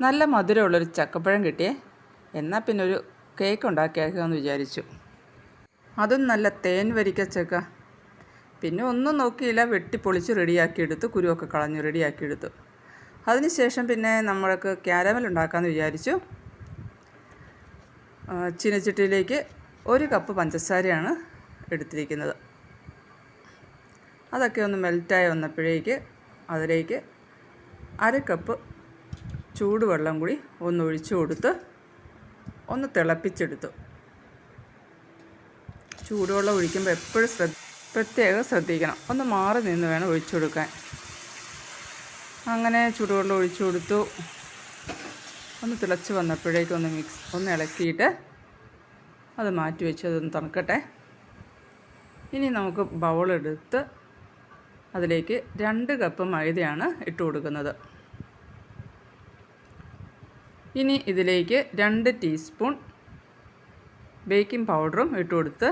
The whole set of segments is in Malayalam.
നല്ല മധുരമുള്ളൊരു ചക്കപ്പഴം കിട്ടിയേ. എന്നാൽ പിന്നെ ഒരു കേക്ക് ഉണ്ടാക്കിയേക്കാമെന്ന് വിചാരിച്ചു. അതും നല്ല തേൻ വരിക്ക ചക്ക. പിന്നെ ഒന്നും നോക്കിയില്ല വെട്ടിപ്പൊളിച്ച് റെഡിയാക്കിയെടുത്തു കുരുവൊക്കെ കളഞ്ഞ് റെഡിയാക്കിയെടുത്തു അതിനുശേഷം പിന്നെ നമ്മൾക്ക് ക്യാരമൽ ഉണ്ടാക്കാമെന്ന് വിചാരിച്ചു. ചിനച്ചിട്ടിയിലേക്ക് ഒരു കപ്പ് പഞ്ചസാരയാണ് എടുത്തിരിക്കുന്നത്. അതൊക്കെ ഒന്ന് മെൽറ്റായി വന്നപ്പോഴേക്ക് അതിലേക്ക് അര കപ്പ് ചൂടുവെള്ളം കൂടി ഒന്ന് ഒഴിച്ചു കൊടുത്ത് ഒന്ന് തിളപ്പിച്ചെടുത്തു. ചൂടുവെള്ളം ഒഴിക്കുമ്പോൾ എപ്പോഴും ശ്രദ്ധ പ്രത്യേകം ശ്രദ്ധിക്കണം. ഒന്ന് മാറി നിന്ന് വേണം ഒഴിച്ചു കൊടുക്കാൻ. അങ്ങനെ ചൂടുവെള്ളം ഒഴിച്ചു കൊടുത്തു. ഒന്ന് തിളച്ച് വന്നപ്പോഴേക്കും ഒന്ന് മിക്സ് ഒന്ന് ഇളക്കിയിട്ട് അത് മാറ്റി വെച്ച് അതൊന്ന് തണുക്കട്ടെ ഇനി നമുക്ക് ബൗളെടുത്ത് അതിലേക്ക് രണ്ട് കപ്പ് മൈദയാണ് ഇട്ട് കൊടുക്കുന്നത്. ഇനി ഇതിലേക്ക് രണ്ട് ടീസ്പൂൺ ബേക്കിംഗ് പൗഡറും ഇട്ട് കൊടുത്ത്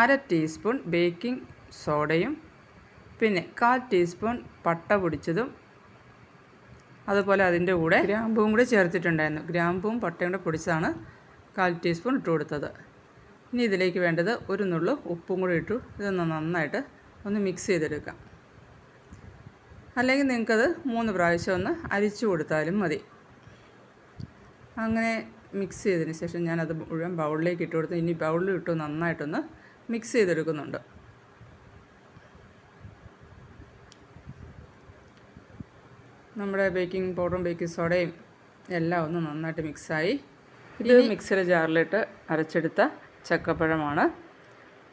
അര ടീസ്പൂൺ ബേക്കിംഗ് സോഡയും പിന്നെ കാൽ ടീസ്പൂൺ പട്ട പൊടിച്ചതും അതുപോലെ അതിന്റെ കൂടെ ഗ്രാമ്പൂവും കൂടെ ചേർത്തിട്ടുണ്ടായിരുന്നു. ഗ്രാമ്പൂവും പട്ടയും കൂടെ പൊടിച്ചതാണ് കാൽ ടീസ്പൂൺ ഇട്ട് കൊടുത്തത്. ഇനി ഇതിലേക്ക് വേണ്ടത് ഒരു നുള്ളു ഉപ്പും കൂടി ഇട്ടു. ഇതൊന്ന് നന്നായിട്ട് ഒന്ന് മിക്സ് ചെയ്തെടുക്കാം. അല്ലെങ്കിൽ നിങ്ങൾക്കത് മൂന്ന് പ്രാവശ്യം ഒന്ന് അരിച്ചു കൊടുത്താലും മതി. അങ്ങനെ മിക്സ് ചെയ്തതിന് ശേഷം ഞാനത് മുഴുവൻ ബൗളിലേക്ക് ഇട്ട് കൊടുത്ത് ഇനി ബൗളിൽ ഇട്ട് നന്നായിട്ടൊന്ന് മിക്സ് ചെയ്തെടുക്കുന്നുണ്ട്. നമ്മുടെ ബേക്കിംഗ് പൗഡറും ബേക്കിംഗ് സോഡയും എല്ലാം ഒന്ന് നന്നായിട്ട് മിക്സായി ഇത് മിക്സിയുടെ ജാറിലിട്ട് അരച്ചെടുത്ത ചക്കപ്പഴമാണ്.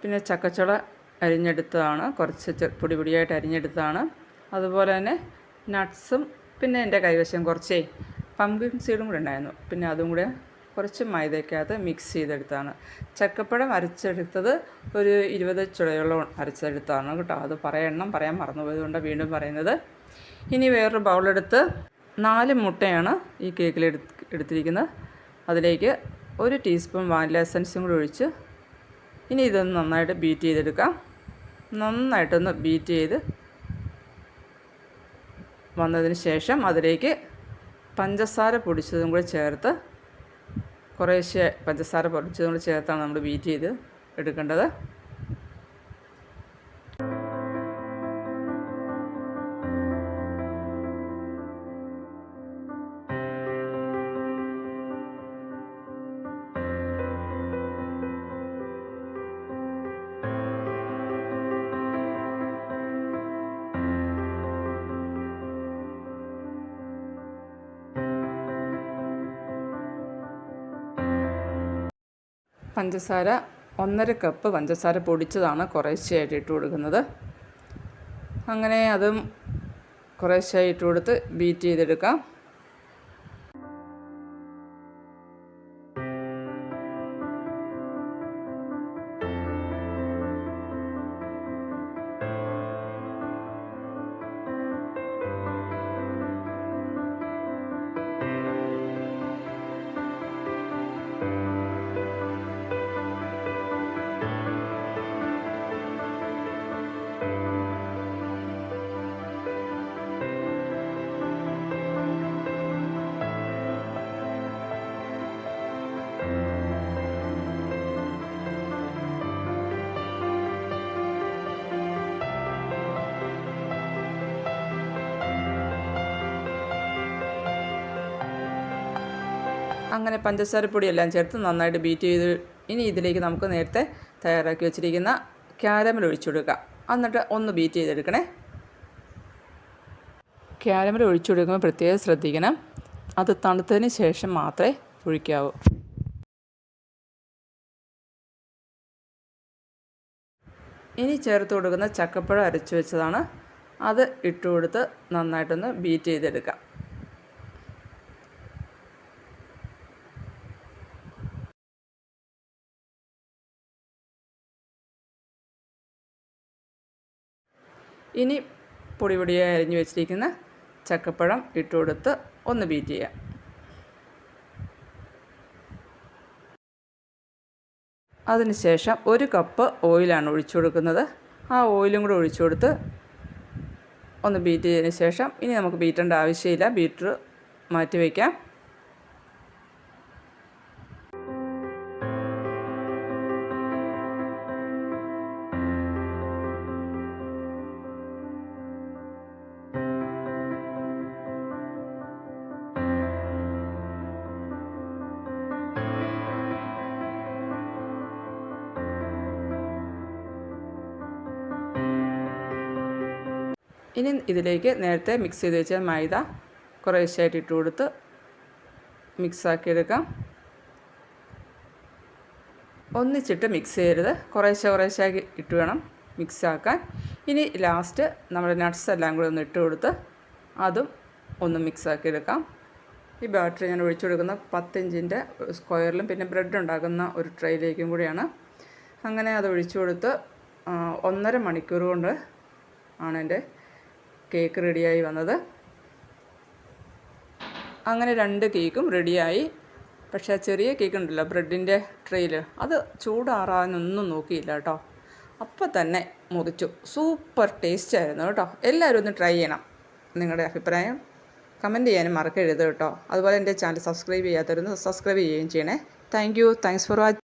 പിന്നെ ചക്കച്ചുള അരിഞ്ഞെടുത്തതാണ്. കുറച്ച് പൊടി പൊടിയായിട്ട് അരിഞ്ഞെടുത്തതാണ്. അതുപോലെ തന്നെ നട്ട്സും പിന്നെ എന്റെ കൈവശം കുറച്ചേ പംകിൻ സീഡും കൂടെ ഉണ്ടായിരുന്നു. പിന്നെ അതും കൂടെ കുറച്ച് മൈദയ്ക്കകത്ത് മിക്സ് ചെയ്തെടുത്താണ്. ചക്കപ്പഴം അരച്ചെടുത്തത് ഒരു ഇരുപത് ചുളയോളം അരച്ചെടുത്താണ് കേട്ടോ. അത് പറയണം പറയാൻ മറന്നുപോയതുകൊണ്ട് വീണ്ടും പറയുന്നത്. ഇനി വേറൊരു ബൗളെടുത്ത് നാല് മുട്ടയാണ് ഈ കേക്കിൽ എടുത്ത് എടുത്തിരിക്കുന്നത്. അതിലേക്ക് ഒരു ടീസ്പൂൺ വാനില എസൻസും കൂടി ഒഴിച്ച് ഇനി ഇതൊന്ന് നന്നായിട്ട് ബീറ്റ് ചെയ്തെടുക്കാം. നന്നായിട്ടൊന്ന് ബീറ്റ് ചെയ്ത് വന്നതിന് ശേഷം അതിലേക്ക് പഞ്ചസാര പൊടിച്ചതും കൂടി ചേർത്ത് കുറേശ്ശെ പഞ്ചസാര പൊടിച്ചതും കൂടി ചേർത്താണ് നമ്മൾ ബീറ്റ് ചെയ്ത് എടുക്കേണ്ടത്. പഞ്ചസാര ഒന്നര കപ്പ് പഞ്ചസാര പൊടിച്ചതാണ് കുറേശ്ശെയായിട്ട് ഇട്ട് കൊടുക്കുന്നത്. അങ്ങനെ അതും കുറേശ്ശെയായി ഇട്ട് കൊടുത്ത് ബീറ്റ് ചെയ്തെടുക്കാം. അങ്ങനെ പഞ്ചസാരപ്പൊടിയെല്ലാം ചേർത്ത് നന്നായിട്ട് ബീറ്റ് ചെയ്ത് ഇനി ഇതിലേക്ക് നമുക്ക് നേരത്തെ തയ്യാറാക്കി വെച്ചിരിക്കുന്ന ക്യാരമൽ ഒഴിച്ചു കൊടുക്കാം എന്നിട്ട് ഒന്ന് ബീറ്റ് ചെയ്തെടുക്കണേ. ക്യാരമൽ ഒഴിച്ചു കൊടുക്കുമ്പോൾ പ്രത്യേകം ശ്രദ്ധിക്കണം. അത് തണുത്തതിന് ശേഷം മാത്രമേ ഒഴിക്കാവൂ. ഇനി ചേർത്ത് കൊടുക്കുന്ന ചക്കപ്പഴം അരച്ചു വെച്ചതാണ്. അത് ഇട്ട് കൊടുത്ത് നന്നായിട്ടൊന്ന് ബീറ്റ് ചെയ്തെടുക്കാം. ഇനി പൊടി പൊടിയായി അരിഞ്ഞു വെച്ചിരിക്കുന്ന ചക്കപ്പഴം ഇട്ട് കൊടുത്ത് ഒന്ന് ബീറ്റ് ചെയ്യാം. അതിനുശേഷം ഒരു കപ്പ് ഓയിലാണ് ഒഴിച്ചു കൊടുക്കുന്നത്. ആ ഓയിലും കൂടെ ഒഴിച്ചു കൊടുത്ത് ഒന്ന് ബീറ്റ് ചെയ്തതിന് ശേഷം ഇനി നമുക്ക് ബീറ്റേണ്ട ആവശ്യമില്ല. ബീറ്റർ മാറ്റി വയ്ക്കാം ഇനി ഇതിലേക്ക് നേരത്തെ മിക്സ് ചെയ്ത് വെച്ച മൈദ കുറേശ്ശായിട്ട് ഇട്ട് കൊടുത്ത് മിക്സാക്കിയെടുക്കാം ഒന്നിച്ചിട്ട് മിക്സ് ചെയ്യരുത്. കുറേശ്ശെ കുറേശ്ശാക്കി ഇട്ട് വേണം മിക്സാക്കാൻ ഇനി ലാസ്റ്റ് നമ്മുടെ നട്ട്സ് എല്ലാം കൂടി ഒന്ന് ഇട്ട് കൊടുത്ത് അതും ഒന്ന് മിക്സ് ആക്കി എടുക്കാം ഈ ബാറ്ററി ഞാൻ ഒഴിച്ചു കൊടുക്കുന്ന പത്തിഞ്ചിന്റെ സ്ക്വയറിലും പിന്നെ ബ്രെഡ് ഉണ്ടാക്കുന്ന ഒരു ട്രേയിലേക്കും കൂടിയാണ്. അങ്ങനെ അത് ഒഴിച്ചു കൊടുത്ത് ഒന്നര മണിക്കൂർ കൊണ്ട് ആണ് എന്റെ കേക്ക് റെഡിയായി വന്നത്. അങ്ങനെ രണ്ട് കേക്കും റെഡിയായി. പക്ഷേ ആ ചെറിയ കേക്ക് ഉണ്ടല്ലോ ബ്രെഡിന്റെ ട്രെയിൽ. അത് ചൂടാറാനൊന്നും നോക്കിയില്ല കേട്ടോ. അപ്പോൾ തന്നെ മുറിച്ചു. സൂപ്പർ ടേസ്റ്റ് ആയിരുന്നു കേട്ടോ. എല്ലാവരും ഒന്ന് ട്രൈ ചെയ്യണം. നിങ്ങളുടെ അഭിപ്രായം കമന്റ് ചെയ്യാനും മറക്കരുത് കേട്ടോ. അതുപോലെ എന്റെ ചാനൽ സബ്സ്ക്രൈബ് ചെയ്യാത്തവരൊന്ന് സബ്സ്ക്രൈബ് ചെയ്യുകയും ചെയ്യണേ. Thank you. Thanks for watching